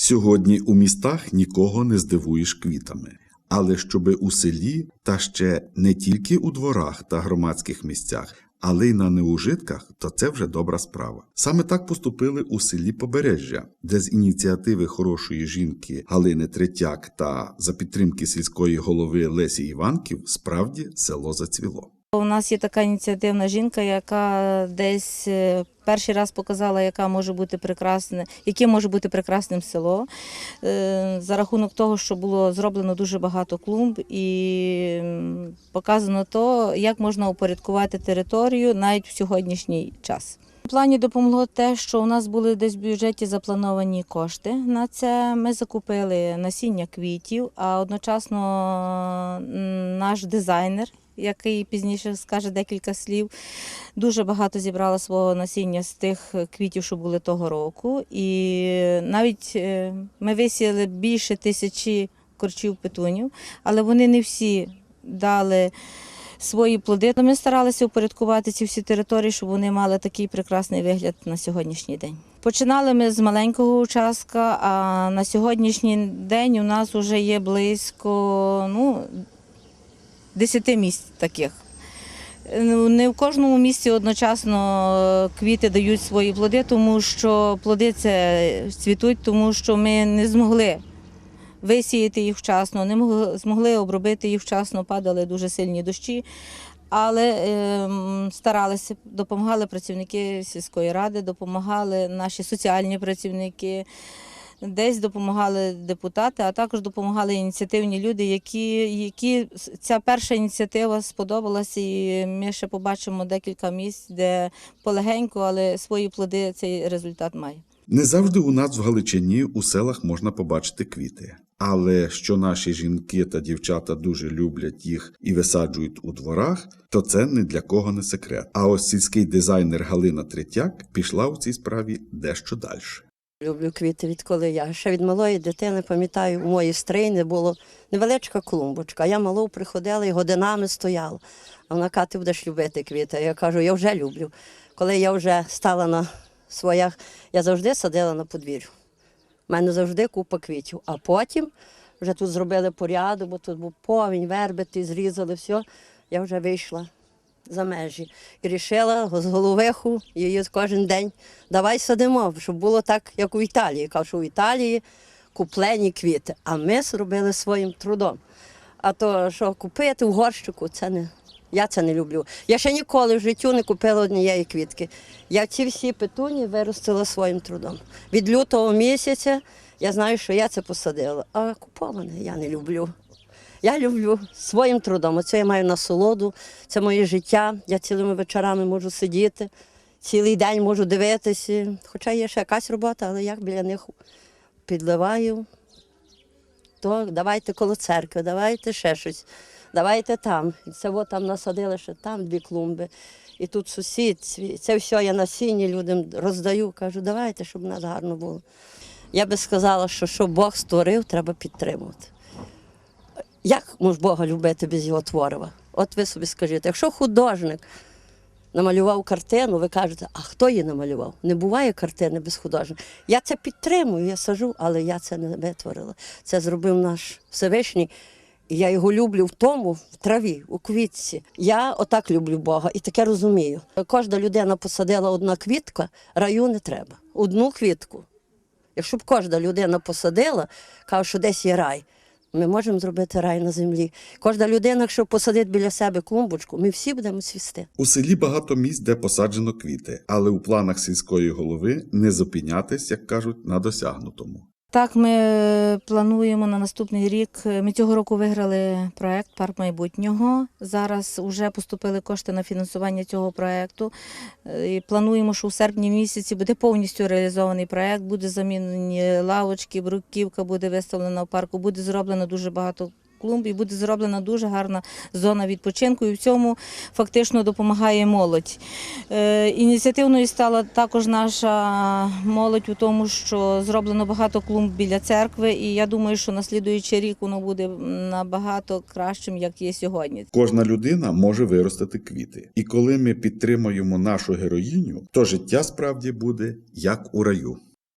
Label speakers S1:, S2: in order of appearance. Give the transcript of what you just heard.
S1: Сьогодні у містах нікого не здивуєш квітами. Але щоби у селі, та ще не тільки у дворах та громадських місцях, але й на неужитках, то це вже добра справа. Саме так поступили у селі Побережжя, де з ініціативи хорошої жінки Галини Третяк та за підтримки сільської голови Лесі Іванків справді село зацвіло.
S2: У нас є така ініціативна жінка, яка десь е, перший раз показала, яка може бути прекрасне, яке може бути прекрасним село. Е, За рахунок того, що було зроблено дуже багато клумб і показано то, як можна упорядкувати територію навіть в сьогоднішній час. В плані допомогло те, що у нас були десь в бюджеті заплановані кошти на це. Ми закупили насіння квітів, а одночасно наш дизайнер, який пізніше скаже декілька слів, дуже багато зібрала свого насіння з тих квітів, що були того року. І навіть е, ми висіяли більше тисячі корчів петунів, але вони не всі дали свої плоди. Ми старалися упорядкувати ці всі території, щоб вони мали такий прекрасний вигляд на сьогоднішній день. Починали ми з маленького участка, а на сьогоднішній день у нас вже є близько ну, 10 місць таких. Ну, Не в кожному місці одночасно квіти дають свої плоди, тому що плоди це цвітуть, тому що ми не змогли висіяти їх вчасно, не змогли обробити їх вчасно, падали дуже сильні дощі. Але ем, старалися, допомагали працівники сільської ради, допомагали наші соціальні працівники, десь допомагали депутати, а також допомагали ініціативні люди, які, які ця перша ініціатива сподобалася, і ми ще побачимо декілька місць, де полегенько, але свої плоди цей результат має.
S1: Не завжди у нас в Галичині у селах можна побачити квіти. Але що наші жінки та дівчата дуже люблять їх і висаджують у дворах, то це ні для кого не секрет. А ось сільський дизайнер Галина Третяк пішла у цій справі дещо далі.
S3: Люблю квіти, відколи я. Ще від малої дитини пам'ятаю, у моїй стрийні було невеличка клумбочка. Я малу приходила і годинами стояла. А вона каже, ти будеш любити квіти. Я кажу, я вже люблю. Коли я вже стала на своях, я завжди садила на подвір'ю. У мене завжди купа квітів. А потім вже тут зробили порядок, бо тут був повінь, вербити, зрізали все. Я вже вийшла за межі і рішила з головиху її кожен день давай садимо, щоб було так, як у Італії. Кажу, що у Італії куплені квіти, а ми зробили своїм трудом. А то, що купити в горщику, це не. Я це не люблю. Я ще ніколи в житті не купила однієї квітки. Я ці всі петуні виростила своїм трудом. Від лютого місяця я знаю, що я це посадила, а куповане я не люблю. Я люблю своїм трудом. Оце я маю насолоду, це моє життя. Я цілими вечорами можу сидіти, цілий день можу дивитися. Хоча є ще якась робота, але я біля них підливаю. То давайте коло церкви, давайте ще щось, давайте там. Це от там насадили ще там дві клумби. І тут сусід, це все я насіння людям роздаю. Кажу, давайте, щоб у нас гарно було. Я би сказала, що що Бог створив, треба підтримувати. Як може Бога любити без його творива? От ви собі скажіть, якщо художник намалював картину, ви кажете, а хто її намалював? Не буває картини без художника. Я це підтримую, я сажу, але я це не витворила. Це зробив наш Всевишній. І я його люблю в тому, в траві, у квітці. Я отак люблю Бога і таке розумію. Кожна людина посадила одна квітка, раю не треба. Одну квітку. Якщо б кожна людина посадила, каже, що десь є рай. Ми можемо зробити рай на землі. Кожна людина, якщо посадить біля себе клумбочку, ми всі будемо свісти.
S1: У селі багато місць, де посаджено квіти, але у планах сільської голови не зупинятись, як кажуть, на досягнутому.
S2: Так, ми плануємо на наступний рік. Ми цього року виграли проект Парк майбутнього. Зараз вже поступили кошти на фінансування цього проекту. Е, І плануємо, що у серпні місяці буде повністю реалізований проект. Буде замінені лавочки, бруківка буде виставлена в парку. Буде зроблено дуже багато. Клумб і буде зроблена дуже гарна зона відпочинку, і в цьому фактично допомагає молодь. Е, ініціативною стала також наша молодь у тому, що зроблено багато клумб біля церкви, і я думаю, що на слідуючий рік воно буде набагато кращим, як є сьогодні.
S1: Кожна людина може виростити квіти. І коли ми підтримуємо нашу героїню, то життя справді буде як у раю.